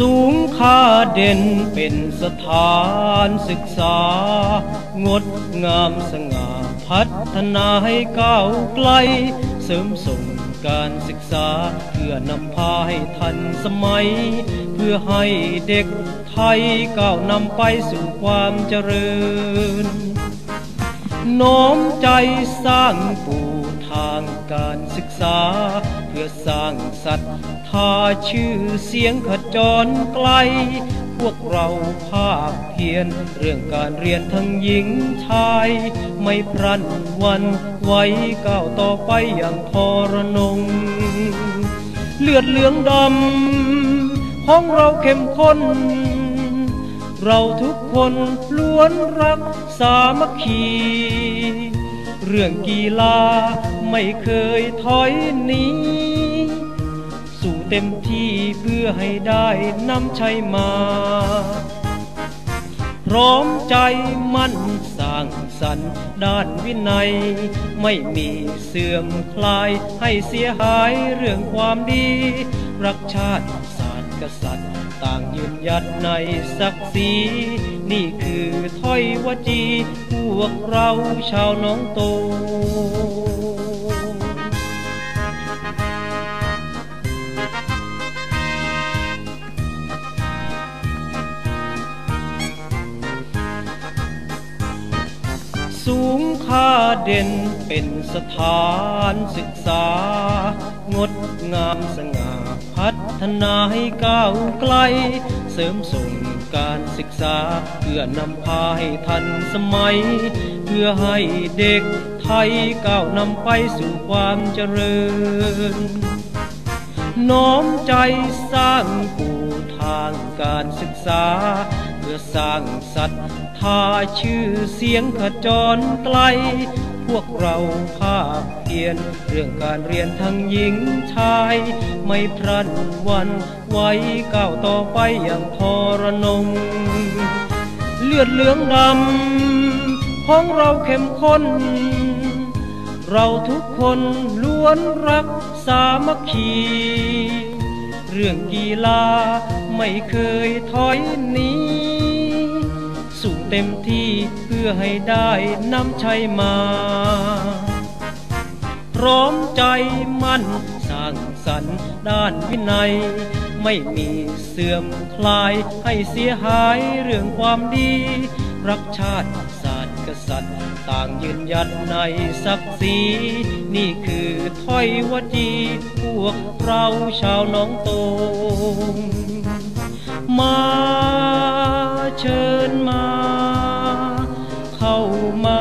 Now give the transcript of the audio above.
สูงค่าเด่นเป็นสถานศึกษา งดงามสง่าพัฒนาให้ก้าวไกล เสริมส่งการศึกษา เพื่อนำพาให้ทันสมัย เพื่อให้เด็กไทยก้าวนำไปสู่ความเจริญ น้อมใจสร้างปูทางการศึกษา เพื่อสร้างสัตว์ทาชื่อเสียงข จรไกล พวกเราภาคเพียรเรื่องการเรียนทั้งหญิงชาย ไม่พรันวันไว้ก้าวต่อไปอย่างทรนง เลือดเหลืองดำของเราเข้มข้น เราทุกคนล้วนรักสามัคคีเรื่องกีฬาไม่เคยถอยหนี สู่เต็มที่เพื่อให้ได้น้ำชัยมา พร้อมใจมั่นสร้างสรรค์ด้านวินัย ไม่มีเสื่อมคลายให้เสียหายเรื่องความดี รักชาติศาสตร์กษัตริย์ ต่างยืนหยัดในศักดิ์ศรีนี่คือถ้อยวจี พวกเราชาวน้องโต สูงค่าเด่นเป็นสถานศึกษา งดงามสง่าพัฒนาให้ก้าวไกล เสริมส่งการศึกษา เพื่อนำพาให้ทันสมัย เพื่อให้เด็กไทยก้าวนำไปสู่ความเจริญ น้อมใจสร้างปูทางการศึกษา เพื่อสร้างสัตว์ทาชื่อเสียงขจรไกล พวกเราภาคเพียรเรื่องการเรียนทั้งหญิงชาย ไม่พรันวันไว้ก้าวต่อไปอย่างทรนง เลือดเหลืองดำของเราเข้มข้นเราทุกคนล้วนรักสามัคคี เรื่องกีฬาไม่เคยถอยหนี เต็มที่เพื่อให้ได้น้ำชัยมา พร้อมใจมั่นสร้างสรรค์ด้านวินัย ไม่มีเสื่อมคลายให้เสียหายเรื่องความดี รักชาติศาสตร์กษัตริย์ ต่างยืนยัดในศักดิ์ศรีนี่คือถ้อยวจีพวกเราชาวน้องโตมาเชิญมา my